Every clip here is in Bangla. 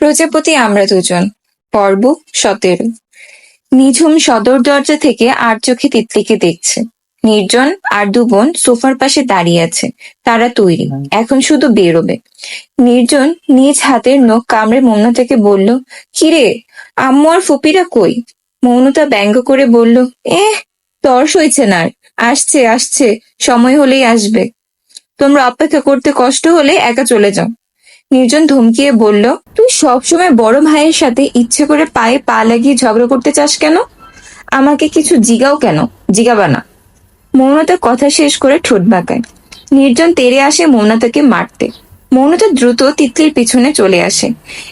প্রজাপতি, আমরা দুজন। পর্ব সতেরো। নিঝুম সদর দরজা থেকে আর চোখে তিতলিকে দেখছে। নির্জন আর দু বোন সোফার পাশে দাঁড়িয়ে আছে। তারা তৈরি। এখন শুধু বেরোবে। নির্জন নিজ হাতের নখ কামড়ে মৌনতাকে বলল, কিরে, আম্মু আর ফুপিরা কই? মৌনতা ব্যঙ্গ করে বলল এ তর্স হয়েছে না। আসছে আসছে। সময় হলেই আসবে। তোমরা অপেক্ষা করতে কষ্ট হলে একা চলে যাও। নির্জন ধমকিয়ে বলল, তুই সবসময় বড় ভাইয়ের সাথে ইচ্ছে করে পায়ে পা লাগিয়ে ঝগড়া করতে চাস কেন? আমাকে কিছু জিগাও কেন? জিগাবা না। মৌনতা কথা শেষ করে ঠোঁট বাঁকায়। নির্জন তেড়ে আসে মৌনতাকে মারতে। মৌনতা দ্রুত তিতলির পিছনে চলে আসে।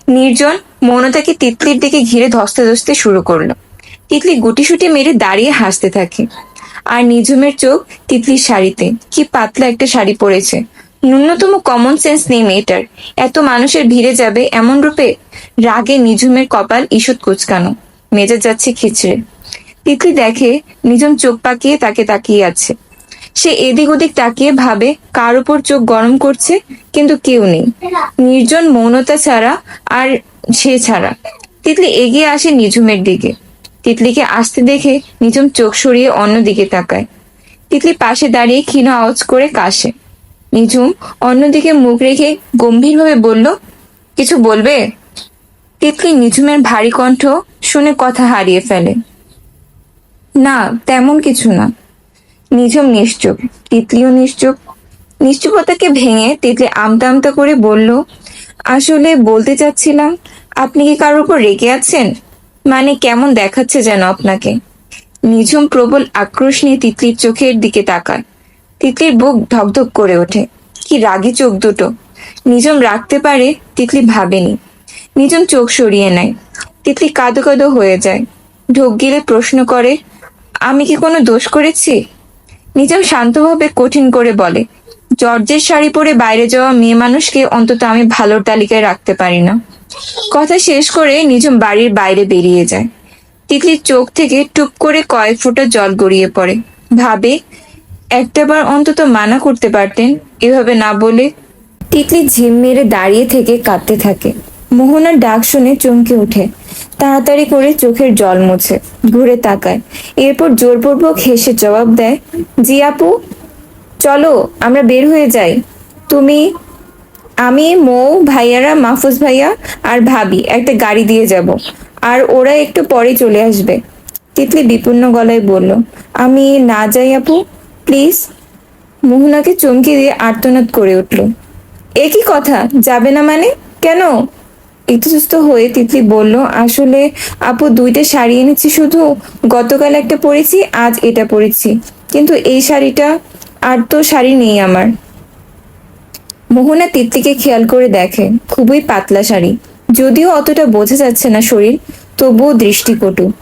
নির্জন মৌনতাকে তিতলির দিকে ঘিরে ধস্তে ধস্তে শুরু করল। তিতলি গুটিসুটি মেরে দাঁড়িয়ে হাসতে থাকে। আর নিঝুমের চোখ তিতলির শাড়িতে। কি পাতলা একটা শাড়ি পরেছে। ন্যূনতম কমন সেন্স নেই মেয়েটার। এত মানুষের ভিড়ে যাবে এমন রূপে রাগে নিঝুমের কপাল ঈষৎ কুচকানো। মেজাজ যাচ্ছে খিচড়ে। তিতলি দেখে নিঝুম চোখ পাকিয়ে তাকে তাকিয়ে আছে। সে এদিক ওদিক তাকিয়ে ভাবে, কার উপর চোখ গরম করছে, কিন্তু কেউ নেই। নির্জন মৌনতা ছাড়া আর সে ছাড়া। তিতলি এগিয়ে আসে নিঝুমের দিকে। তিতলিকে আসতে দেখে নিঝুম চোখ সরিয়ে অন্যদিকে তাকায়। তিতলি পাশে দাঁড়িয়ে ক্ষীণ আওয়াজ করে কাশে। নিঝুম অন্যদিকে মুখ রেখে গম্ভীরভাবে বলল, কিছু বলবে? তিতলি নিঝুমের ভারী কণ্ঠ শুনে কথা হারিয়ে ফেলে। না, তেমন কিছু না। নিঝুম নিশ্চুপ, তিতলিও নিশ্চুপ। নিশ্চুপতাকে ভেঙে তিতলি আমতা আমতা করে বলল, আসলে বলতে চাচ্ছিলাম, আপনি কি কারোর উপর রেগে আছেন? মানে কেমন দেখাচ্ছে যেন আপনাকে? নিঝুম প্রবল আক্রোশ নিয়ে তিতলির চোখের দিকে তাকায়। তিতলির বুক ধকধক করে ওঠে। কি রাগী চোখ দুটো। নিজম রাখতে পারে, তিতলি ভাবেনি। নিজম চোখ সরিয়ে নেয়। তিতলি কাঁদো কাদো হয়ে যায়। ঢোক গিলে প্রশ্ন করে, আমি কি কোনো দোষ করেছি? নিজম শান্তভাবে কঠিন করে বলে, জর্জের শাড়ি পরে বাইরে যাওয়া মেয়ে মানুষকে অন্তত আমি ভালোর তালিকায় রাখতে পারি না। কথা শেষ করে নিজম বাড়ির বাইরে বেরিয়ে যায়। তিতলির চোখ থেকে টুপ করে কয়েক ফোঁটা জল গড়িয়ে পড়ে। ভাবে একটাবার অন্তত মানা করতে পারতেন, এভাবে না বলে তিতলি ঝিম মেরে দাঁড়িয়ে থেকে কাঁদতে থাকে। মোহনার ডাক শুনে চমকে ওঠে। তাড়াতাড়ি করে চোখের জল মুছে, ঘুরে তাকায়। এরপর জোরপূর্বক হেসে জবাব দেয়, জি আপু, চলো, আমরা বের হয়ে যাই। তুমি, আমি, মৌ, ভাইয়ারা, মাহফুজ ভাইয়া আর ভাবি একটা গাড়ি দিয়ে যাব, আর ওরা একটু পরে চলে আসবে। তিতলি বিপন্ন গলায় বলল, আমি না যাই আপু। প্লিজ। মোহনাকে চমকে দিয়ে আর্তনাদ করে উঠল। এ কি কথা? যাবে না মানে? কেন? ইতস্ত হয়ে তিতলি বলল, আসলে আপু দুইটা শাড়ি এনেছি শুধু। গতকাল একটা পরেছি, আজ এটা পরেছি। কিন্তু এই শাড়িটা আর তো শাড়ি নেই আমার। মোহনা তিতলিকে খেয়াল করে দেখে, খুবই পাতলা শাড়ি। যদিও অতটা বোঝা যাচ্ছে না শরীর, তবুও দৃষ্টিকটু।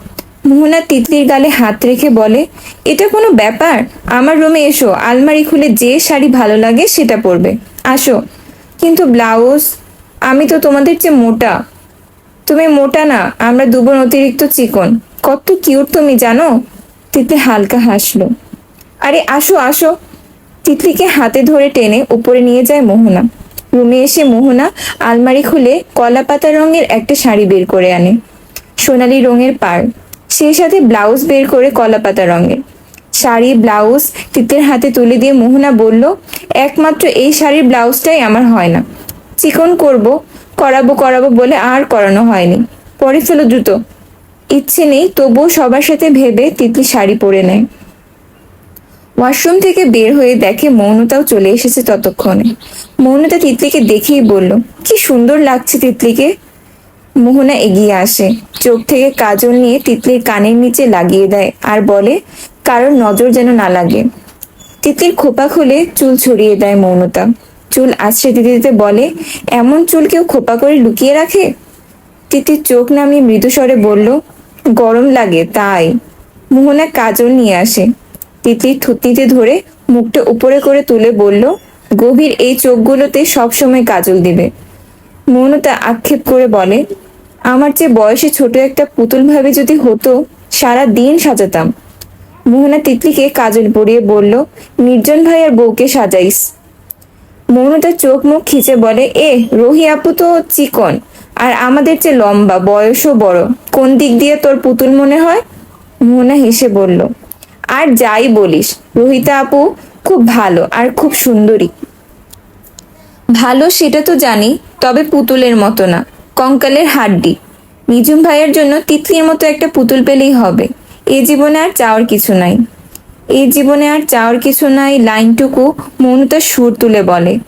মোহনা তিতলির গালে হাত রেখে বলে, এটা কোনো ব্যাপার? আমার রুমে এসো, আলমারি খুলে যে শাড়ি ভালো লাগে সেটা পরবে। আসো। কিন্তু ব্লাউজ, আমি তো তোমাদের চেয়ে মোটা। তুমি মোটা না, আমরা দুবোন অতিরিক্ত চিকন। কত কিউট তুমি, জানো? তিতলি হালকা হাসলো। আরে, আসো আসো। তিতলিকে হাতে ধরে টেনে উপরে নিয়ে যায় মোহনা। রুমে এসে মোহনা আলমারি খুলে কলা পাতা রঙের একটা শাড়ি বের করে আনে। সোনালি রঙের পাড়। সেই সাথে ব্লাউজ বের করে কলা পাতা রঙের। শাড়ি, ব্লাউজ, তিতের হাতে তুলে দিয়ে মোহনা বলল, একমাত্র এই শাড়ির ব্লাউজটাই আমার হয় না। চিকন করব, করাবো করাবো বলে আর করানো হয়নি। পরে ফেলো দ্রুত। ইচ্ছে নেই তবুও সবার সাথে ভেবে তিতলি শাড়ি পরে নেয়। ওয়াশরুম থেকে বের হয়ে দেখে মৌনতাও চলে এসেছে ততক্ষণে। মৌনতা তিতলিকে দেখেই বলল, কি সুন্দর লাগছে তিতলিকে। মোহনা এগিয়ে আসে। চোখ থেকে কাজল নিয়ে তিতলির কানের নিচে লাগিয়ে দেয় আর বলে, কারোর নজর যেন না লাগে। তিতলির খোপা খুলে চুল ছড়িয়ে দেয় মৌনতা। চুল আছড়ে দিতে দিতে বলে, এমন চুল কেউ খোপা করে লুকিয়ে রাখে? তিতির চোখ নামিয়ে মৃদুস্বরে বলল, গরম লাগে, তাই। মোহনা কাজল নিয়ে আসে। তিতলির থুতনিতে ধরে মুখটা উপরে করে তুলে বলল, গভীর এই চোখগুলোতে সবসময় কাজল দিবে। মৌনতা আক্ষেপ করে বলে আমার চেয়ে বয়সে ছোট একটা পুতুল ভাবে যদি হতো, সারা দিন সাজাতাম। মোহনা তিতলিকে কাজল পরিয়ে বলল, নির্জন ভাই আর বউকে সাজাইস। মৌনতা চোখ মুখ খিচে বলে, এ, রোহি আপু তো চিকন, আর আমাদের চেয়ে লম্বা, বয়সও বড়। কোন দিক দিয়ে তোর পুতুল মনে হয়? মোহনা হেসে বলল, আর যাই বলিস, রোহিতা আপু খুব ভালো আর খুব সুন্দরী। ভালো সেটা তো জানি, তবে পুতুলের মতো না। কঙ্কালের হাড্ডি। নিজুম ভাইয়ের জন্য তিতলির মতো একটা পুতুল পেলেই হবে। এ জীবনে আর চাওয়ার কিছু নাই। এই জীবনে আর চাওয়ার কিছু নাই লাইনটুকু মৌনতার সুর তুলে বলে।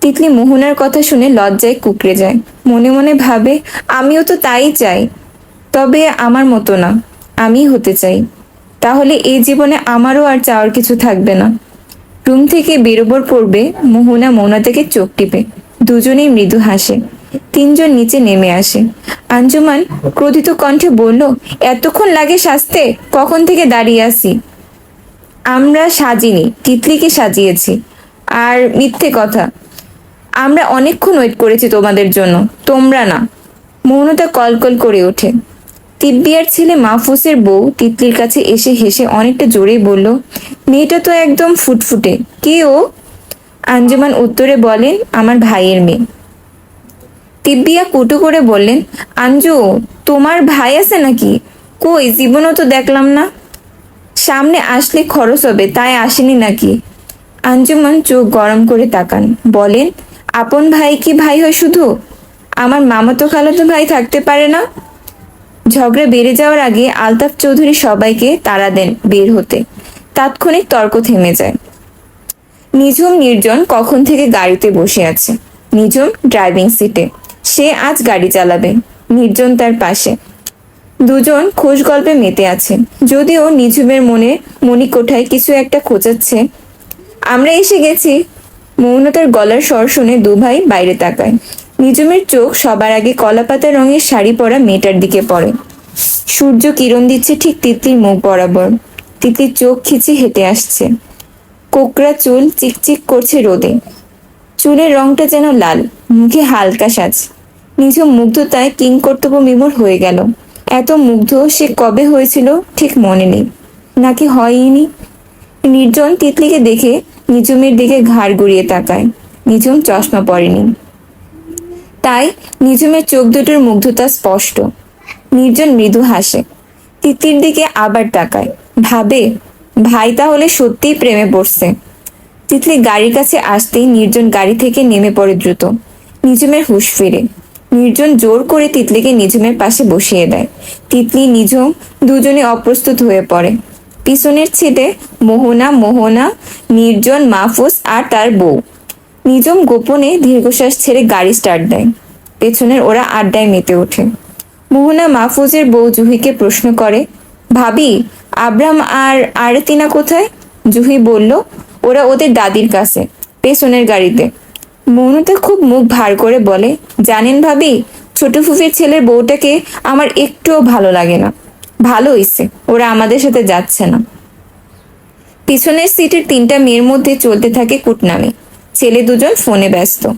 তিতলি মোহনার কথা শুনে লজ্জায় কুকড়ে যায়। মনে মনে ভাবে, আমিও তো তাই চাই। তবে আমার মতো না। আমি হতে চাই। তাহলে এই জীবনে আমারও আর চাওয়ার কিছু থাকবে না। রুম থেকে বেরোবার পূর্বে মোহনা মৌনা থেকে চোখ টিপে। দুজনেই মৃদু হাসে। তিনজন নিচে নেমে আসে। আঞ্জুমান ক্রোধিত কণ্ঠে বলল, এতক্ষণ লাগে সাজতে? কখন থেকে দাঁড়িয়ে আছি? আমরা সাজিনি, তিতলিকে সাজিয়েছি। আর মিথ্যে কথা, আমরা অনেকক্ষণ ওয়েট করেছি তোমাদের জন্য, তোমরা না। মৌনতা কলকল করে ওঠে। তিব্বিয়ার ছেলে মাহফুসের বউ তিতলির কাছে এসে হেসে অনেকটা জোরেই বলল, মেয়েটা তো একদম ফুটফুটে। কে ও? আঞ্জুমান উত্তরে বলেন, আমার ভাইয়ের মেয়ে। তিব্বিয়া কুটু করে বললেন, আঞ্জু, তোমার ভাই আছে নাকি? কই, জীবনও তো দেখলাম না। সামনে আসলে খরচ হবে, তাই আসেনি নাকি? আঞ্জুমান চোখ গরম করে তাকান, বলেন, আপন ভাই কি ভাই হয় শুধু? আমার মামাতো খালাতো ভাই থাকতে পারে না? ঝগড়া বেড়ে যাওয়ার আগে আলতাফ চৌধুরী সবাইকে তাড়া দেন বের হতে। তাৎক্ষণিক তর্ক থেমে যায়। নিঝুম নির্জন কখন থেকে গাড়িতে বসে আছে? নিঝুম ড্রাইভিং সিটে। সে আজ গাড়ি চালাবে, নির্জন তার পাশে। দুজন খোশ গল্পে মেতে আছে। যদিও নিঝুমের মনে মণিকোঠায় কিছু একটা খোঁচাচ্ছে আমরা এসে গেছি। মৌনতার গলার স্বর শুনে দু ভাই বাইরে তাকায়। নিঝুমের চোখ সবার আগে কলাপাতা রঙের শাড়ি পরা মেয়েটার দিকে পড়ে। সূর্য কিরণ দিচ্ছে ঠিক তিতলির মুখ বরাবর। তিতলির চোখ খিচে হেঁটে আসছে। কোকরা চুল চিকচিক করছে রোদে। চুলের রংটা যেন লাল, মুখে হালকা সাজ। নিঝুম মুগ্ধতায় কিং কর্তব্য বিমূঢ় হয়ে গেল। এত মুগ্ধ সে কবে হয়েছিল ঠিক মনে নেই। নাকি হয়নি নির্জন তিতলিকে দেখে নিঝুমের দিকে ঘাড় গড়িয়ে তাকায়। নিঝুম চশমা পরেনি। তাই নিঝুমের চোখ দুটোর মুগ্ধতা স্পষ্ট। নির্জন মৃদু হাসে। তিতলির দিকে আবার তাকায়। ভাবে, ভাই তাহলে সত্যিই প্রেমে পড়ছে। তিতলি গাড়ির কাছে আসতেই নির্জন গাড়ি থেকে নেমে পড়ে দ্রুত। নিঝুমের হুঁশ ফিরে। নির্জন জোর করে তিতলিকে নিঝুমের পাশে বসিয়ে দেয়। তিতলি, নিঝুম দুজনে অপ্রস্তুত হয়ে পড়ে। পিছনের ছিটে মোহনা মোহনা, নির্জন, মাহফুজ আর তার বউ। নিজম গোপনে দীর্ঘশ্বাস ছেড়ে গাড়ি স্টার্ট দেয়। পেছনের ওরা আড্ডায় মেতে ওঠে। মোহনা, মাহফুজের বউ জুহিকে প্রশ্ন করে, ভাবি আব্রাম আর আরতিনা কোথায়? জুহি বলল, ওরা ওদের দাদির কাছে, পেছনের গাড়িতে। মৌনতা খুব মুখ ভার করে বলে, জানেন ভাবি, ছোট ফুফির ছেলের বউটাকে আমার একটুও ভালো লাগে না। ভালো হইছে, ওরা আমাদের সাথে যাচ্ছে না। পিছনের সিটের তিনটা মেয়ের মধ্যে চলতে থাকে কুটনামি। ছেলে দুজন ফোনে ব্যস্ত।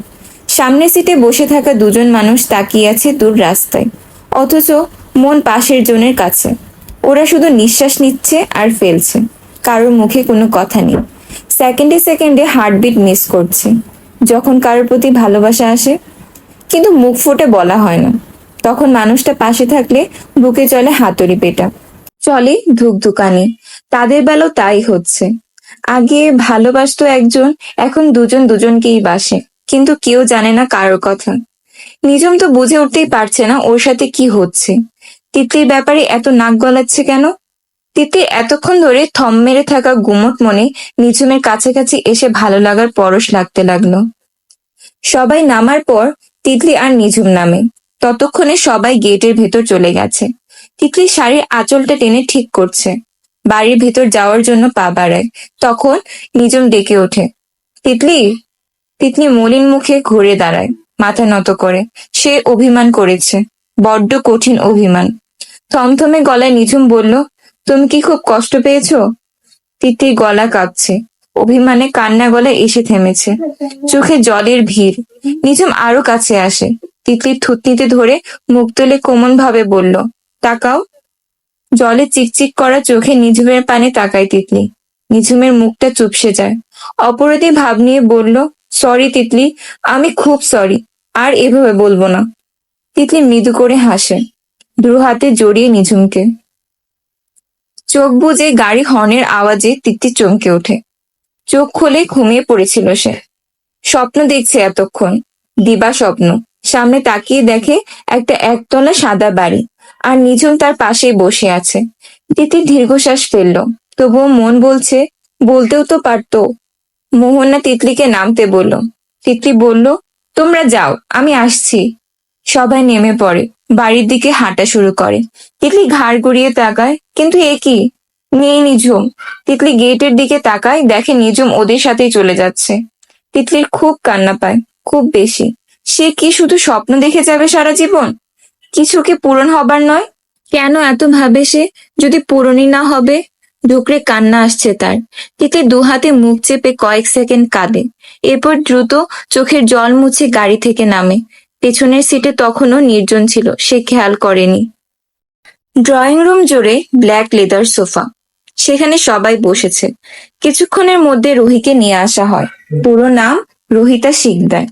সামনের সিটে বসে থাকা দুজন মানুষ তাকিয়ে আছে দূর রাস্তায়। অথচ মন পাশের জনের কাছে। ওরা শুধু নিঃশ্বাস নিচ্ছে আর ফেলছে। কারোর মুখে কোনো কথা নেই। সেকেন্ডে সেকেন্ডে হার্টবিট মিস করছে। যখন কারোর প্রতি ভালোবাসা আসে, কিন্তু মুখ ফুটে বলা হয় না। তখন মানুষটা পাশে থাকলে বুকে চলে হাতুড়ি পেটা। চলে ধুকধুকানি তাদের বেলাও তাই হচ্ছে। আগে ভালোবাসতো একজন, এখন দুজন দুজনকেই বাসে। কিন্তু কেউ জানে না কারোর কথা। নিজম তো বুঝে উঠতেই পারছে না ওর সাথে কি হচ্ছে। তিতলির ব্যাপারে এত নাক গলাচ্ছে কেন? তিতলির এতক্ষণ ধরে থম মেরে থাকা গুমট মনে নিঝুমের কাছাকাছি এসে ভালো লাগার পরশ লাগতে লাগল। সবাই নামার পর তিতলি আর নিঝুম নামে। ততক্ষণে সবাই গেটের ভেতর চলে গেছে। তিতলি শাড়ির আঁচলটা টেনে ঠিক করছে। বাড়ির ভেতর যাওয়ার জন্য পা বাড়ায়। তখন নিজম ডেকে ওঠে। তিতলি তিতলি মলিন মুখে ঘুরে দাঁড়ায়, মাথা নত করে। সে অভিমান করেছে, বড্ড কঠিন অভিমান। থমথমে গলায় নিঝুম বলল তুমি কি খুব কষ্ট পেয়েছ? তিতলির গলা কাঁপছে। অভিমানে কান্না গলায় এসে থেমেছে। চোখে জলের ভিড়। নিঝুম আরও কাছে আসে। তিতলির থুতনিতে ধরে মুখ তুলে কোমল ভাবে বলল, তাকাও। জলে চিকচিক করা চোখে নিঝুমের পানে তাকায় তিতলি। নিঝুমের মুখটা চুপসে যায়। অপরাধী ভাব নিয়ে বলল, সরি তিতলি, আমি খুব সরি, আর এভাবে বলব না। তিতলি মৃদু করে হাসে। দু হাতে জড়িয়ে নিঝুমকে। চোখ বুজে গাড়ি হর্নের আওয়াজে তিতলি চমকে ওঠে। চোখ খুলে ঘুমিয়ে পড়েছিল সে। স্বপ্ন দেখছে এতক্ষণ। দিবা স্বপ্ন। সামনে তাকিয়ে দেখে একটা একতলা সাদা বাড়ি। আর নিঝুম তার পাশেই বসে আছে। তিতির দীর্ঘশ্বাস ফেলল। তবুও মন বলছে, বলতেও তো পারতো। মোহনা তিতলিকে নামতে বলল। তিতলি বলল, তোমরা যাও, আমি আসছি। সবাই নেমে পড়ে, বাড়ির দিকে হাঁটা শুরু করে। তিতলি ঘাড় গড়িয়ে তাকায়, কিন্তু এ কি? নেই নিঝুম। তিতলি গেটের দিকে তাকায়, দেখে নিঝুম ওদের সাথেই চলে যাচ্ছে। তিতলির খুব কান্না পায়, খুব বেশি। সে কি শুধু স্বপ্ন দেখে যাবে সারা জীবন? কিছু কি পূরণ হবার নয়? কেন এত ভাবে সে যদি পূরণই না হবে? ঢুকরে কান্না আসছে তার। তিতলি দু হাতে মুখ চেপে কয়েক সেকেন্ড কাঁদে। এরপর দ্রুত চোখের জল মুছে গাড়ি থেকে নামে। পেছনের সিটে তখনও নির্জন ছিল, সে খেয়াল করেনি। ড্রয়িং রুম জুড়ে ব্ল্যাক লেদার সোফা। সেখানে সবাই বসেছে। কিছুক্ষণের মধ্যে রুহিকে নিয়ে আসা হয়। পুরো নাম রোহিতা শিকদার।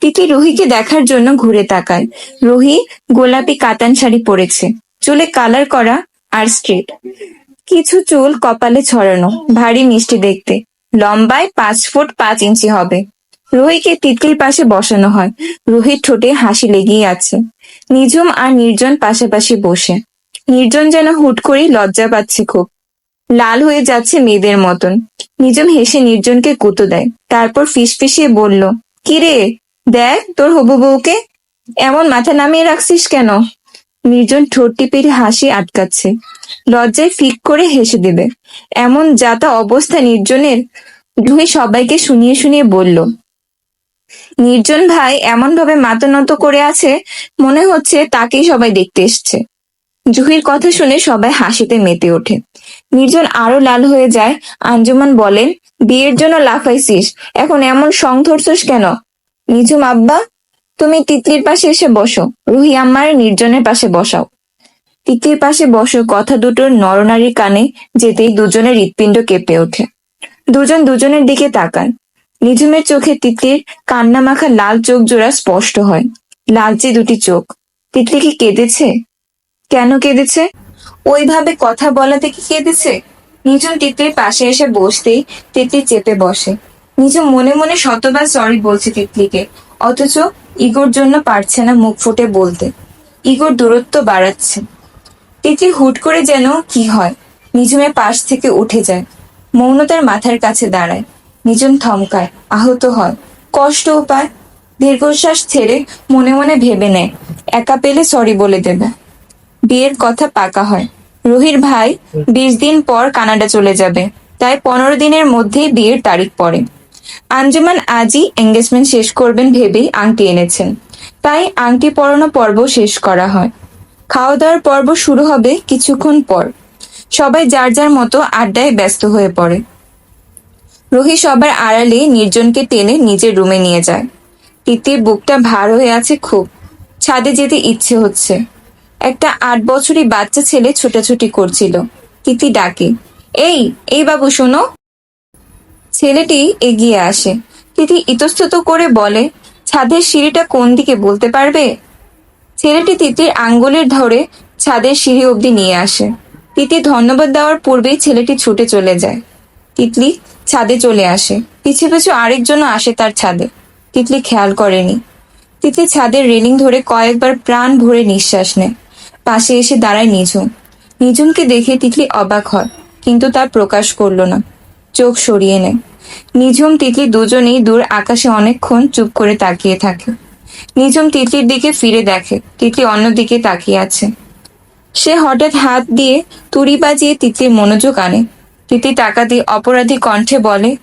তিতি রুহিকে দেখার জন্য ঘুরে তাকায়। রুহি গোলাপি কাতান শাড়ি পরেছে। চুলে কালার করা আর স্ট্রেট। কিছু চুল কপালে ছড়ানো, ভারী মিষ্টি দেখতে। লম্বায় পাঁচ ফুট পাঁচ ইঞ্চি হবে। রুহিকে তিতলির পাশে বসানো হয়। রুহির ঠোঁটে হাসি লেগেই আছে। নিঝুম আর নির্জন পাশাপাশি বসে। নির্জন যেন হুট করেই লজ্জা পাচ্ছে খুব। লাল হয়ে যাচ্ছে মেয়েদের মতন। নিজম হেসে নির্জনকে কুতো দেয়। তারপর ফিসফিসিয়ে বলল কিরে দেখ তোর হবু বউকে। এমন মাথা নামিয়ে রাখছিস কেন? নির্জন ঠোঁট টিপে হাসি আটকাচ্ছে। লজ্জায় ফিক করে হেসে দেবে। এমন যাতা অবস্থা নির্জনের। রুহি সবাইকে শুনিয়ে শুনিয়ে বলল নির্জন ভাই এমন ভাবে নত করে আছে, মনে হচ্ছে তাকেই সবাই দেখতে এসছে। জুহির কথা শুনে সবাই হাসিতে মেতে ওঠে। নির্জন আরও লাল হয়ে যায়। আঞ্জুমান বলেন, বিয়ের জন্য লাফাইছিস, এখন এমন সং ধরছস কেন? নিঝুম আব্বা, তুমি তিতলির পাশে এসে বসো, রুহি আম্মার নির্জনের পাশে বসাও। তিতলির পাশে বসো কথা দুটোর নরনারীর কানে যেতেই দুজনের হৃৎপিণ্ড কেঁপে ওঠে। দুজন দুজনের দিকে তাকান। নিঝুমের চোখে তিতলির কান্না মাখা লাল চোখ জোড়া স্পষ্ট হয়। লালচে দুটি চোখ। তিতলি কি কেঁদেছে? কেন কেঁদেছে? ওইভাবে কথা বলাতে কি কেঁদেছে? নিঝুম তিতলির পাশে এসে বসতেই তিতলি চেপে বসে। নিজম মনে মনে শতবার সরি বলছে তিতলিকে। অথচ ইগোর জন্য পারছে না মুখ ফুটে বলতে। ইগোর দূরত্ব বাড়াচ্ছে। তিতলি হুট করে যেন কি হয়? নিঝুমের পাশ থেকে উঠে যায়। মৌনতার মাথার কাছে দাঁড়ায়। নিঝুম থমকায় আহত হয়। কষ্টও পায় দীর্ঘশ্বাস ছেড়ে মনে মনে ভেবে নেয়। একা পেলে সরি বলে দেবে। বিয়ের কথা পাকা হয়। রুহির ভাই বিশ দিন পর কানাডা চলে যাবে। তাই পনেরো দিনের মধ্যেই বিয়ের তারিখ পড়ে। আঞ্জুমান আজই এঙ্গেজমেন্ট শেষ করবেন ভেবেই আংটি এনেছেন। তাই আংটি পরানো পর্ব শেষ করা হয়। খাওয়া দাওয়ার পর্ব শুরু হবে কিছুক্ষণ পর। সবাই যার যার মতো আড্ডায় ব্যস্ত হয়ে পড়ে। রুহি সবার আড়ালে নির্জনকে টেনে নিজের রুমে নিয়ে যায়। তিতির বুকটা ভার হয়ে আছে খুব। ছাদে যেতে ইচ্ছে হচ্ছে। একটা আট বছরই বাচ্চা ছেলে ছোটাছুটি করছিল। তিতি ডাকে, এই এই বাবু, শোনো। ছেলেটি এগিয়ে আসে। তিতি ইতস্তত করে বলে, ছাদের সিঁড়িটা কোন দিকে বলতে পারবে? ছেলেটি তিতির আঙ্গুলের ধরে ছাদের সিঁড়ি অবধি নিয়ে আসে। তিতি ধন্যবাদ দেওয়ার পূর্বেই ছেলেটি ছুটে চলে যায়। তিতলি ছাদে চলে আসে। পিছু পিছু আরেকজনও আসে তার ছাদে। তিতলি খেয়াল করেনি। তিতলি ছাদের রেলিং ধরে কয়েকবার প্রাণ ভরে নিঃশ্বাস নেয়। পাশে এসে দাঁড়ায় নিঝুম নিঝুমকে দেখে তিতলি অবাক হয়, কিন্তু তার প্রকাশ করল না। চোখ সরিয়ে নেয়। নিঝুম তিতলি দুজনেই দূর আকাশে অনেকক্ষণ চুপ করে তাকিয়ে থাকে। নিঝুম তিতলির দিকে ফিরে দেখে, তিতলি অন্যদিকে তাকিয়ে আছে। সে হঠাৎ হাত দিয়ে তুড়ি বাজিয়ে তিতলির মনোযোগ আনে। তিতলি টাকা দিয়ে অপরাধী কণ্ঠে বলে,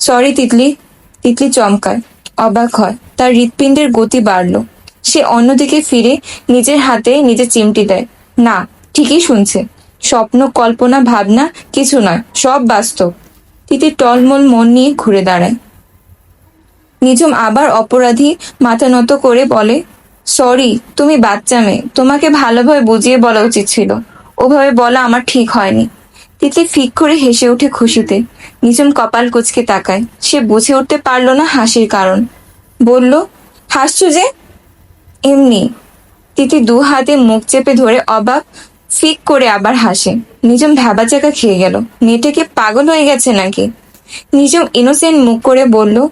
সরি তিতলি। তিতলি চমকায়, অবাক হয়। তার হৃৎপিণ্ডের গতি বাড়ল। সে অন্যদিকে ফিরে নিজের হাতে নিজে চিমটি দেয়। না, ঠিকই শুনছে। স্বপ্ন, কল্পনা, ভাবনা কিছু নয়, সব বাস্তব। তিতি টলমল মন নিয়ে ঘুরে দাঁড়ায়। নিঝুম আবার অপরাধী মাথা নত করে বলে, সরি, তুমি বাচ্চা মেয়ে। তোমাকে ভালোভাবে বুঝিয়ে বলা উচিত ছিল। ওভাবে বলা আমার ঠিক হয়নি। তিতলি ফিক করে হেসে ওঠে খুশিতে। নিঝুম কপাল কুচকে তাকায়। সে বুঝে উঠতে পারল না হাসির কারণ। বলল, হাসছো যে? এমনি। তিতি দু হাতে মুখ চেপে ধরে অবাক, ফিক করে আবার হাসে। নিজম ভ্যাবাচাকা খেয়ে গেল। মেয়েটাকে পাগল হয়ে গেছে নাকি? নিজম ইনোসেন্ট মুখ করে বলল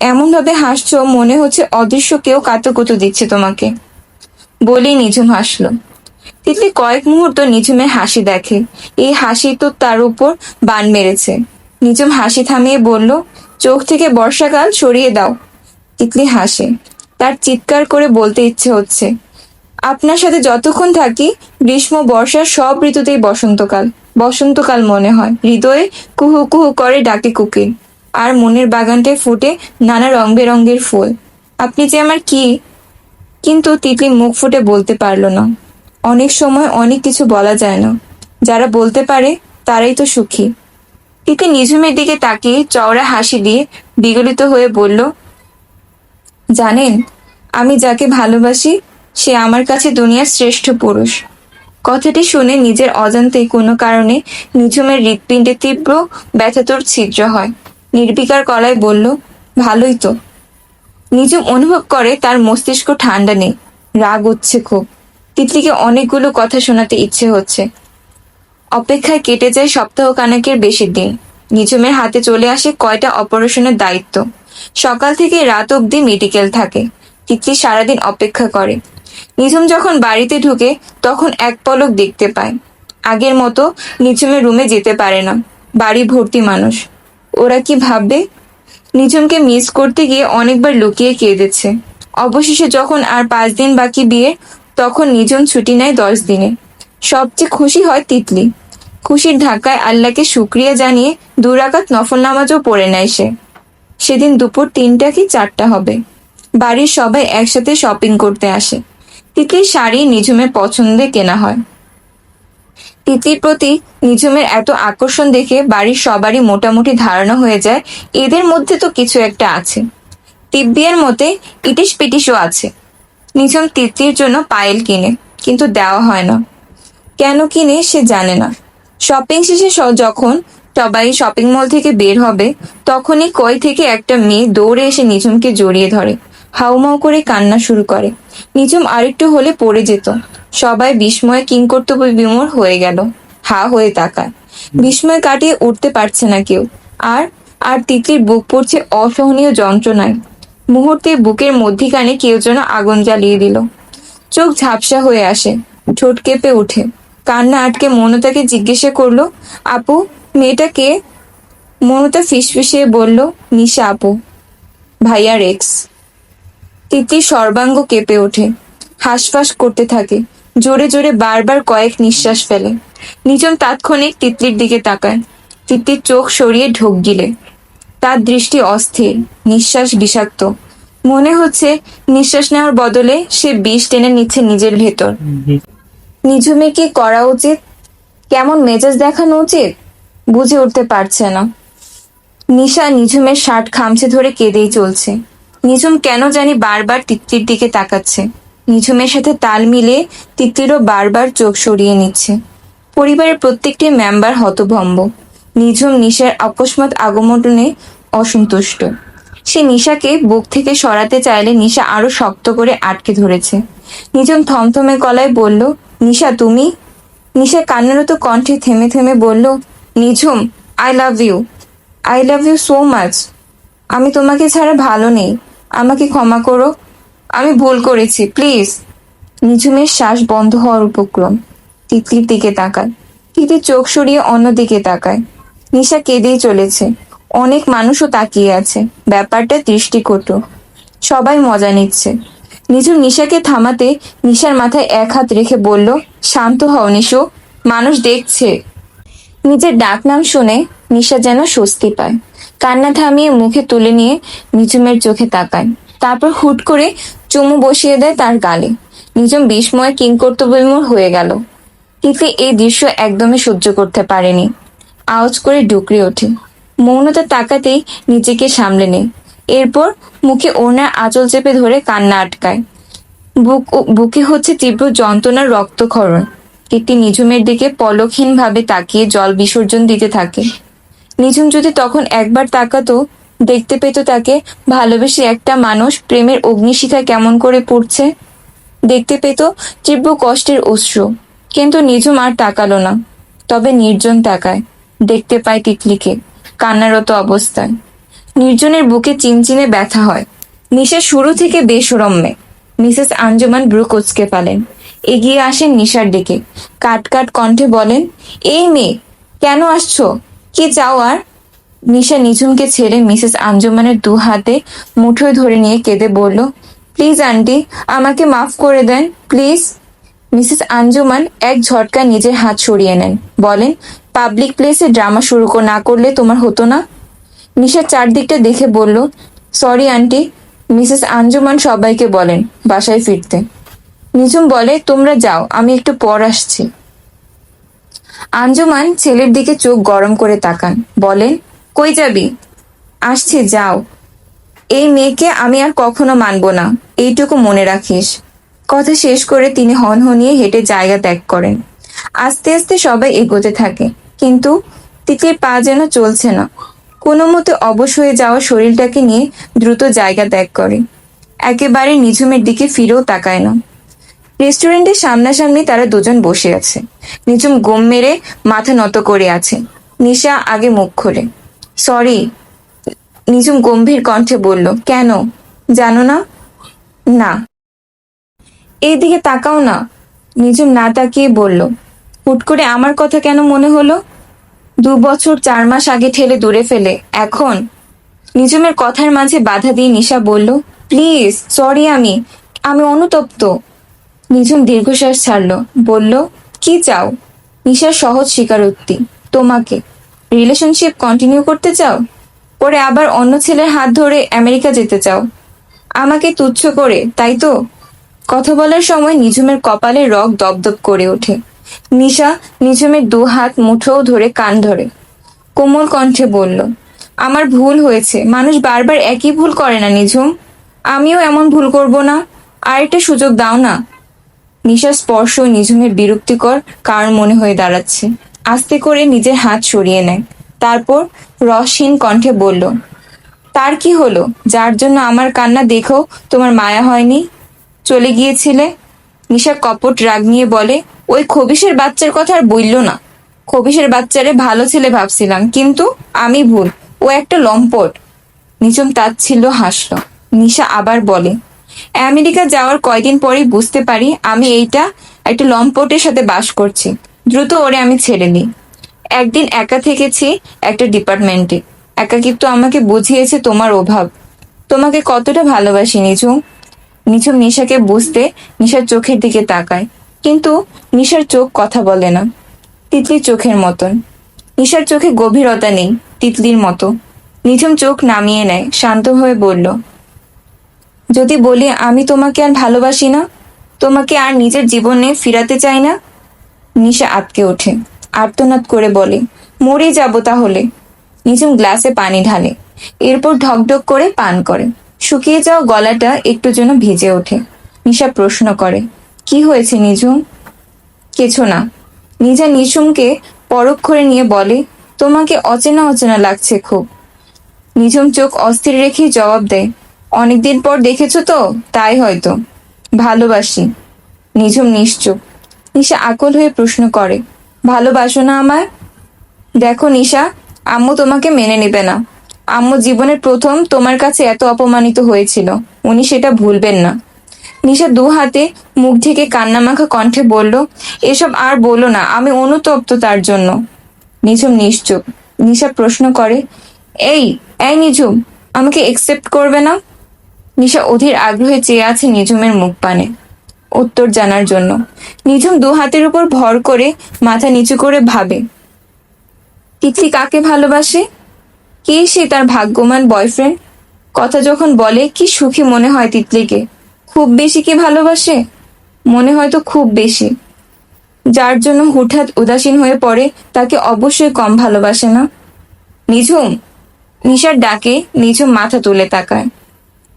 এমন ভাবে হাসছো, মনে হচ্ছে অদৃশ্য কেউ কাতুকুতু দিচ্ছে তোমাকে। বলেই নিঝুম হাসলো। তিতলি কয়েক মুহূর্ত নিঝুমের হাসি দেখে। এই হাসি তো তার উপর বান মেরেছে। নিঝুম হাসি থামিয়ে বলল, চোখ থেকে বর্ষাকাল সরিয়ে দাও। তিতলি হাসে। তার চিৎকার করে বলতে ইচ্ছে হচ্ছে, আপনার সাথে যতক্ষণ থাকি গ্রীষ্ম, বর্ষা সব ঋতুতেই বসন্তকাল। বসন্তকাল মনে হয়। হৃদয়ে কুহু কুহু করে ডাকে কুকির। আর মনের বাগানটায় ফুটে নানা রং বেরঙের ফুল। আপনি যে আমার কি? কিন্তু তিতলি মুখ ফুটে বলতে পারল না। অনেক সময় অনেক কিছু বলা যায় না। যারা বলতে পারে, তারাই তো সুখী। তিতলি নিঝুমের দিকে তাকিয়ে চওড়া হাসি দিয়ে বিগলিত হয়ে বলল, জানেন, আমি যাকে ভালোবাসি, সে আমার কাছে দুনিয়ার শ্রেষ্ঠ পুরুষ। কথাটি শুনে নিজের অজান্তে কোনো কারণে নিঝুমের হৃৎপিণ্ডে তীব্র ব্যথাতর ছিদ্র হয়। নির্বিকার কলায় বলল, ভালোই তো। নিজম অনুভব করে তার মস্তিষ্ক ঠান্ডা নেই, রাগ উঠছে খুব। তিতলিকে অনেকগুলো কথা শোনাতে ইচ্ছে হচ্ছে। অপেক্ষায় কেটে যায় সপ্তাহ কানেকের বেশি দিন। নিঝুমের হাতে চলে আসে কয়টা অপারেশনের দায়িত্ব। সকাল থেকে রাত অবধি মেডিকেল থাকে। তিতলি সারাদিন অপেক্ষা করে। নিঝুম যখন বাড়িতে ঢুকে, তখন এক পলক দেখতে পায়। আগের মতো নিঝুমের রুমে যেতে পারে না। বাড়ি ভর্তি মানুষ। ওরা কি ভাববে? নিঝুমকে মিস করতে গিয়ে অনেকবার লুকিয়ে কেঁদেছে। অবশেষে যখন আর পাঁচ দিন বাকি বিয়ে তখন নিঝুম ছুটি নেয় দশ দিনে। সবচেয়ে খুশি হয় তিতলি। খুশির ধাক্কায় আল্লাহকে শুক্রিয়া জানিয়ে দুরাকাত নফল নামাজও পড়ে নেয় সে। সেদিন দুপুর তিনটা কি চারটা হবে? বাড়ির সবাই একসাথে শপিং করতে আসে। তিতলির শাড়ি নিঝুমের পছন্দে কেনা হয়। তিতলির প্রতি নিঝুমের এত আকর্ষণ দেখে বাড়ির সবারই মোটামুটি ধারণা হয়ে যায়, এদের মধ্যে তো কিছু একটা আছে। তিব্বিয়ার মতে ইটিস পিটিশও আছে। নিঝুম তিতলির জন্য পায়েল কিনে, কিন্তু দেওয়া হয় না। কেন কিনে সে জানে না। শপিং শেষে যখন সবাই শপিং মল থেকে বের হবে, তখনই কই থেকে একটা মেয়ে দৌড়ে এসে নিঝুমকে জড়িয়ে ধরে। হাউমাউ করে কান্না শুরু করে। নিঝুম আরেকটু হলে পড়ে যেত। সবাই বিস্ময়ে কিংকর্তব্য বিমূর হয়ে গেল। হা হয়ে তাকায়। বিস্ময় কাটিয়ে উঠতে পারছে না কেউ। আর আর তিতলির বুক পড়ছে অসহনীয় যন্ত্রণায়। মুহূর্তে বুকের মধ্যিখানে কেউ যেন আগুন জ্বালিয়ে দিল। চোখ ঝাপসা হয়ে আসে, ঠোঁট কেঁপে ওঠে। কান্না আটকে মনতাকে জিজ্ঞাসা করল, আপু, মেয়েটা কে? মনতা ফিসফিসিয়ে বলল, নিশা আপু ভাইয়া রেক্স তিতলি সর্বাঙ্গ কেঁপে ওঠে, হাঁসফাঁস করতে থাকে, জোরে জোরে বারবার কয়েক নিঃশ্বাস ফেলে। নিজম তাৎক্ষণিক তিতলির দিকে তাকায়। তিতলির চোখ সরিয়ে ঢোক গিলে তার দৃষ্টি অস্থির, নিঃশ্বাস বিষাক্ত। মনে হচ্ছে নিঃশ্বাস নেওয়ার বদলে সে বিষ টেনে নিচ্ছে নিজের ভেতর। নিঝুমে কি করা উচিত? কেমন মেজাজ দেখানো উচিত? বুঝে উঠতে পারছে না। নিশা নিঝুমের শার্ট খামচে ধরে কেঁদেই চলছে। নিঝুম কেন জানি বারবার তিত্তির দিকে তাকাচ্ছে। নিঝুমের সাথে তাল মিলে তিত্তিরও বারবার চোখ সরিয়ে নিচ্ছে। পরিবারের প্রত্যেকটি মেম্বার হতভম্ব। নিঝুম নিশার অকস্মাৎ আগমনে অসন্তুষ্ট। সে নিশাকে বুক থেকে সরাতে চাইলে নিশা আরও শক্ত করে আটকে ধরেছে। নিঝুম থমথমে গলায় বলল, নিশা, তুমি? নিশা কান্নারত কণ্ঠে থেমে থেমে বলল, Nijhum I love you I love you so much আমি তোমাকে ছাড়া ভালো নেই। আমাকে ক্ষমা করো। আমি ভুল করেছি, প্লিজ। নিঝুমের শ্বাস বন্ধ হওয়ার উপক্রম। তিতলির দিকে তাকায়। তিতলি চোখ সরিয়ে অন্যদিকে তাকায়। নিশা কেঁদেই চলেছে। অনেক মানুষও তাকিয়ে আছে। ব্যাপারটা দৃষ্টিকটু। সবাই মজা নিচ্ছে। নিঝুম নিশাকে থামাতে নিশার মাথায় এক হাত রেখে বলল, শান্ত হও নিশু, মানুষ দেখছে। নিজের ডাক নাম শুনে নিশা যেন স্বস্তি পায়। কান্না থামিয়ে মুখে তুলে নিয়ে নিঝুমের চোখে তাকায়। তারপর হুট করে চুমু বসিয়ে দেয় তার গালে। নিঝুম বিস্ময়ে কিংকর্তব্যমূর হয়ে গেল। তিতলি এই দৃশ্য একদমই সহ্য করতে পারেনি। আওয়াজ করে ডুকরে ওঠে। মৌনতা তাকাতেই নিজেকে সামলে নেয়। এরপর মুখে ওনার আঁচল চেপে ধরে কান্না আটকায়। বুক বুকে হচ্ছে তীব্র যন্ত্রণার রক্তক্ষরণ। কীর্তি নিঝুমের দিকে পলকহীন ভাবে তাকিয়ে জল বিসর্জন দিতে থাকে। নিঝুম যদি তখন একবার তাকাতো, দেখতে পেত তাকে ভালোবেসে একটা মানুষ প্রেমের অগ্নিশিখা কেমন করে পড়ছে। দেখতে পেত তীব্র কষ্টের অশ্রু, কিন্তু নিঝুম আর তাকালো না, তবে নির্জন তাকায়, দেখতে পায় তিতলিকে। কান্নারত অবস্থায়। নির্জনের বুকে চিনচিনে ব্যথা হয়। নিশা শুরু থেকে বেসরম মেয়ে মিসেস আঞ্জুমান ব্রু কুচকে পালেন। এগিয়ে আসেন নিশার ডেকে কাট কাট কণ্ঠে বলেন, এই মেয়ে, কেন আসছো? কি চাও আর? নিশা নিঝুমকে ছেড়ে মিসেস আঞ্জুমানের দু হাতে মুঠোয় ধরে নিয়ে কেঁদে বলল, প্লিজ আন্টি, আমাকে মাফ করে দেন, প্লিজ। মিসেস আঞ্জুমান এক ঝটকা নিজের হাত সরিয়ে নেন। বলেন পাবলিক প্লেসে ড্রামা শুরু না করলে তোমার হতো না? নিশা চারদিকটা দেখে বলল সরি আন্টি মিসেস আঞ্জুমান সবাইকে বলেন বাসায় ফিরতে। নিঝুম বলে, তোমরা যাও, আমি একটু পর আসছি। আঞ্জুমান ছেলের দিকে চোখ গরম করে তাকান, বলেন, কই যাবি? আসছি, যাও। এই মেয়েকে আমি আর কখনো মানব না, এইটুকু মনে রাখিস। কথা শেষ করে তিনি হনহনিয়ে হেঁটে জায়গা ত্যাগ করেন। আস্তে আস্তে সবাই এগোতে থাকে। কিন্তু তিতলির পা যেন চলছে না। কোনো মতে অবশ হয়ে যাওয়া শরীরটাকে নিয়ে দ্রুত জায়গা ত্যাগ করে। একেবারে নিঝুমের দিকে ফিরেও তাকায় না। রেস্টুরেন্টের সামনাসামনি তারা দুজন বসে আছে। নিঝুম গোম মেরে মাথা নত করে আছে। নিশা আগে মুখ খোলে। সরি, নিঝুম গম্ভীর কণ্ঠে বলল, কেন? জানো না? না। এইদিকে তাকাও না। নিঝুম না তাকিয়ে বলল, হুট করে আমার কথা কেন মনে হলো? দু বছর চার মাস আগে ঠেলে দূরে ফেলে। এখন? নিঝুমের কথার মাঝে বাধা দিয়ে নিশা বলল, প্লিজ, সরি আমি আমি অনুতপ্ত। নিঝুম দীর্ঘশ্বাস ছাড়ল, বলল, কি চাও? নিশার সহজ স্বীকারোক্তি, তোমাকে। রিলেশনশিপ কন্টিনিউ করতে চাও? পরে আবার অন্য ছেলের হাত ধরে আমেরিকা যেতে চাও? আমাকে তুচ্ছ করে, তাই তো? কথা বলার সময় নিঝুমের কপালে রক দপদপ করে ওঠে। নিশা নিঝুমের দু হাত মুঠোও ধরে কান ধরে। কোমল কণ্ঠে বলল, আমার ভুল হয়েছে। মানুষ বারবার একই ভুল করে না, নিঝুম। আমিও এমন ভুল করব না। আরেকটা সুযোগ দাও না। নিশার স্পর্শ নিঝুমের বিরক্তিকর কার মনে হয়ে দাঁড়াচ্ছে। আস্তে করে নিজের হাত সরিয়ে নেয়। তারপর রসহীন কণ্ঠে বলল, তার কি হলো? যার জন্য আমার কান্না দেখো, তোমার মায়া হয়নি? চলে গিয়েছিলে? নিশা কপট রাগ নিয়ে বলে, ওই খবিসের বাচ্চার কথা আর বলল না। খবিসের বাচ্চারে ভালো ছেলে ভাবছিলাম, কিন্তু আমি ভুল। ও একটা লম্পট। নিচম তাচ্ছিল্য হাসল। নিশা আবার বলে, আমেরিকা যাওয়ার কয়দিন পরেই বুঝতে পারি আমি এইটা একটা লম্পটের সাথে বাস করছি। দ্রুত ওরে আমি ছেড়ে দিই। একদিন একা থেকেছি একটা ডিপার্টমেন্টে। একাকিত্ব আমাকে বুঝিয়েছে তোমার অভাব। তোমাকে কতটা ভালোবাসি, নিঝুম। নিঝুম নিশাকে বুঝতে নিশার চোখের দিকে তাকায়, কিন্তু নিশার চোখ কথা বলে না। তিতলির চোখের মতন। নিশার চোখে গভীরতা নেই, তিতলির মতো। নিঝুম চোখ নামিয়ে নেয়, শান্ত হয়ে বলল, যদি বলি আমি তোমাকে আর ভালোবাসি না, তোমাকে আর নিজের জীবনে ফিরাতে চাই না? নিশা আটকে ওঠে, আর্তনাদ করে বলে মরে যাব তাহলে। নিঝুম গ্লাসে পানি ঢালে, এরপর ঢকঢক করে পান করে। শুকিয়ে যাওয়া গলাটা একটু যেন ভিজে ওঠে। নিশা প্রশ্ন করে, কি হয়েছে নিঝুম? কিছু না। নিজা নিঝুমকে পরখ করে নিয়ে বলে, তোমাকে অচেনা অচেনা লাগছে খুব। নিঝুম চোখ অস্থির রেখে জবাব দেয়, অনেকদিন পর দেখেছ তো, তাই হয়তো। ভালোবাসি। নিঝুম নিশ্চুপ। নিশা আকল হয়ে প্রশ্ন করে, ভালোবাসো না আমার দেখো নিশা, আম্মু তোমাকে মেনে নেবে না। আম্মু জীবনের প্রথম তোমার কাছে এত অপমানিত হয়েছিল। উনি সেটা ভুলবেন না। নিশা দু হাতে মুখ ঢেকে কান্নামাখা কণ্ঠে বলল, এসব আর বলো না, আমি অনুতপ্ত তার জন্য। নিঝুম নিশ্চুপ। নিশা প্রশ্ন করে, এই এই নিঝুম, আমাকে একসেপ্ট করবে না? নিশা অধীর আগ্রহে চেয়ে আছে নিঝুমের মুখ পানে। উত্তর জানার জন্য। নিঝুম দু হাতের উপর ভর করে মাথা নিচু করে ভাবে তিতলি কাকে ভালোবাসে? কে সে তার ভাগ্যমান বয়ফ্রেন্ড কথা যখন বলে, কি সুখী মনে হয় তিতলিকে? খুব বেশি কি ভালোবাসে? মনে হয় তো খুব বেশি। যার জন্য হুঠাৎ উদাসীন হয়ে পড়ে, তাকে অবশ্যই কম ভালোবাসে না। নিঝুম, নিশার ডাকে নিঝুম মাথা তুলে তাকায়।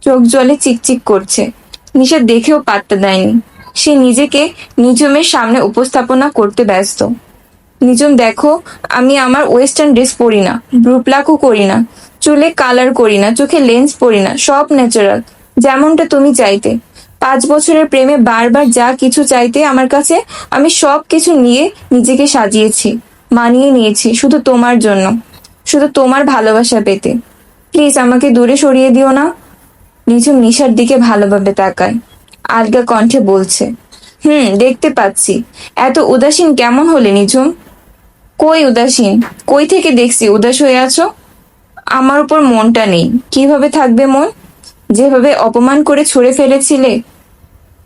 চোখ জলে চিকচিক করছে। নিশা দেখেও পাত্তা দেয়নি। সে নিজেকে নিঝুমের সামনে উপস্থাপনা করতে ব্যস্ত। নিঝুম দেখো, আমি আমার ওয়েস্টার্ন ড্রেস পরি না ব্রুপ্লাকও করি না, চুলে কালার করি না, চোখে লেন্স পরি না, সব ন্যাচারাল যেমনটা তুমি চাইতে। পাঁচ বছরের প্রেমে বারবার যা কিছু চাইতে আমার কাছে, আমি সব কিছু নিয়ে নিজেকে সাজিয়েছি, মানিয়ে নিয়েছি, শুধু তোমার জন্য, শুধু তোমার ভালোবাসা পেতে। প্লিজ আমাকে দূরে সরিয়ে দিও না। নিঝুম নিশার দিকে ভালোভাবে তাকায়, আলগা কণ্ঠে বলছে, হুম, দেখতে পাচ্ছি। এত উদাসীন কেমন হলে নিঝুম কই উদাসীন? কই থেকে দেখছি? উদাস হয়ে আছো? আমার উপর মনটা নেই। কীভাবে থাকবে মন? যেভাবে অপমান করে ছুঁড়ে ফেলেছিলে?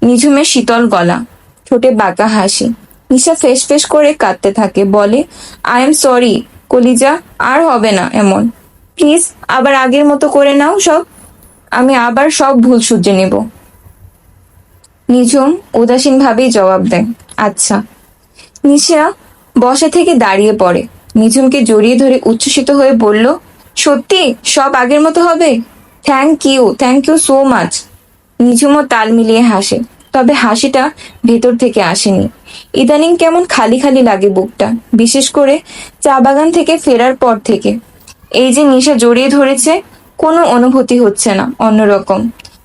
নিঝুমের শীতল গলা, ঠোঁটে বাঁকা হাসি। নিশা ফেস ফেস করে কাঁদতে থাকে, বলে আই এম সরি কলিজা, আর হবে না এমন। প্লিজ, আবার আগের মতো করে নাও সব। আমি আবার সব ভুল শুধরে নেব। নিঝুম উদাসীন ভাবেই জবাব দেয় আচ্ছা। নিশা বসা থেকে দাঁড়িয়ে পড়ে। নিঝুমকে জড়িয়ে ধরে উচ্ছ্বসিত হয়ে বলল, সত্যি, সব আগের মতো হবে? Thank you thank you so much নিঝুমও তাল মিলিয়ে হাসে, তবে হাসিটা ভেতর থেকে আসেনি। ইদানিং কেমন খালি খালি লাগে বুকটা, বিশেষ করে চা বাগান থেকে ফেরার পর থেকে। এই যে নিশা জড়িয়ে ধরেছে, কোনো অনুভূতি হচ্ছে না, অন্যরকম।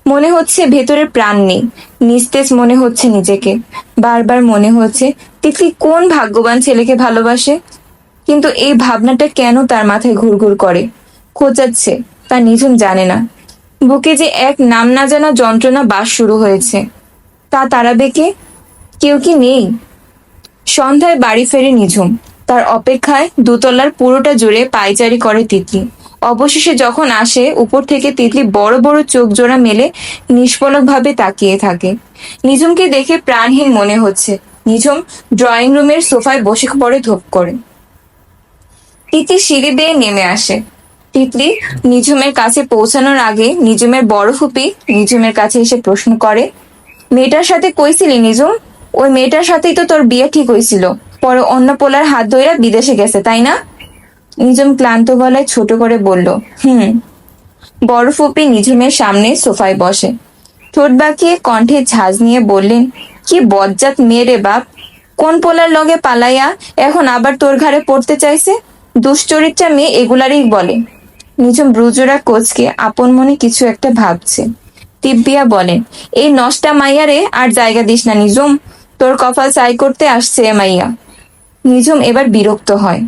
মনে হচ্ছে ভেতরে প্রাণ নেই। নিস্তেজ মনে হচ্ছে নিজেকে। বারবার মনে হচ্ছে, তিতলি কোন ভাগ্যবান ছেলেকে ভালোবাসে? কিন্তু এই ভাবনাটা কেন তার মাথায় ঘুরঘুর করে? খোঁচাচ্ছে, তা নিঝুম জানে না। বুকে যে এক নাম না জানা যন্ত্রণা বাস শুরু হয়েছে। তা তারাবে কে? কেউ কি নেই? সন্ধ্যায় বাড়ি ফেরে নিঝুম। তার অপেক্ষায় দুতলার পুরোটা জুড়ে পায়চারি করে তিতলি। অবশেষে যখন আসে, উপর থেকে তিতলি বড় বড় চোখ জোড়া মেলে নিষ্পলক ভাবে তাকিয়ে থাকে। নিঝুমকে দেখে প্রাণহীন মনে হচ্ছে। নিঝুম ড্রয়িং রুমের সোফায় বসে পড়ে ধোপ করে। তিতলি সিঁড়ি বেয়ে নেমে আসে। তিতলি নিঝুমের কাছে পৌঁছানোর আগে নিঝুমের বড় ফুপি নিঝুমের কাছে এসে প্রশ্ন করে, মেয়েটার সাথে কইছিলি নিঝুম? ওই মেয়েটার সাথেই তো তোর বিয়ে ঠিক হয়েছিল। পরে অন্য পোলার হাত ধইরা বিদেশে গেছে, তাই না? নিঝুম ক্লান্ত গলায় ছোট করে বলল, হুম। বড় ফুপি নিঝুমের সামনে সোফায় বসে। ঠোঁট বাঁকিয়ে কণ্ঠে ঝাঁজ নিয়ে বললেন, কি বজ্জাত মেয়ে রে বাপ। কোন পোলার লগে পালাইয়া এখন আবার তোর ঘাড়ে পড়তে চাইছে? দুশ্চরিত্রা মেয়ে এগুলারই বলে। নিঝুম ব্রুজোরা কোচকে আপন মনে কিছু একটা ভাবছে। তিব্বিয়া বলেন, এই নষ্টা মাইয়ারে আর জায়গা দিস না নিঝুম তোর কপাল চাই করতে আসছে মাইয়া। নিঝুম এবার বিরক্ত হয়।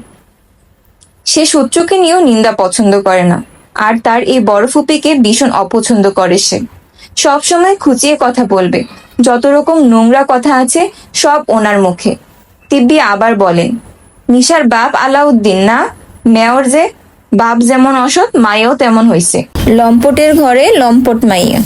সে সূত্রকে নিয়েও নিন্দা পছন্দ করে না। আর তার এই বড় ফুপিকে ভীষণ অপছন্দ করে সে। সব সময় খুঁচিয়ে কথা বলবে। যত রকম নোংরা কথা আছে, সব ওনার মুখে। তিব্বি আবার বলেন নিশার বাপ আলাউদ্দিন না? মেয়র যে, বাপ যেমন অসৎ, মায়েও তেমন হইছে। লম্পটের ঘরে লম্পট মাইয়া।